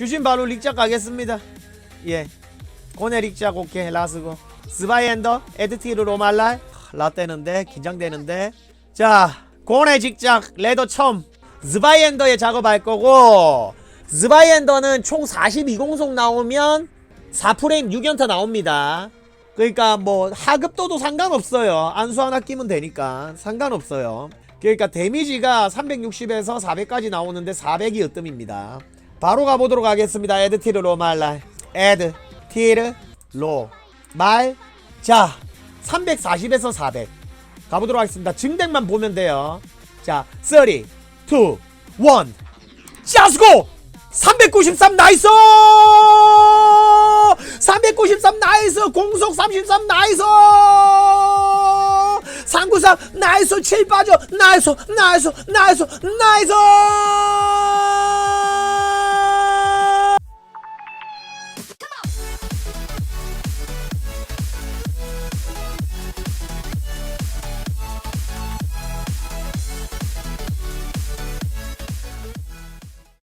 주신 바로 릭작 가겠습니다. 예. 고네 릭작 오케이 라스고. 스바이엔더 에드티르 로말랄 라떼는데 긴장되는데 자 고네 직작 레더 첨 스바이엔더에 작업할 거고 스바이엔더는 총 42공속 나오면 4프레임 6연타 나옵니다. 그러니까 뭐 하급도도 상관없어요. 안수 하나 끼면 되니까 상관없어요. 그러니까 데미지가 360에서 400까지 나오는데 400이 으뜸입니다. 바로 가보도록 하겠습니다. 에드 티르 로말랄 에드 티르 로 말 자 340에서 400 가보도록 하겠습니다. 증덱만 보면 돼요. 자 3, 2, 1 자스고! 393 나이스! 393 나이스! 공속 33 나이스! 393 나이스! 7 빠져! 나이스! 나이스! 나이스! 나이스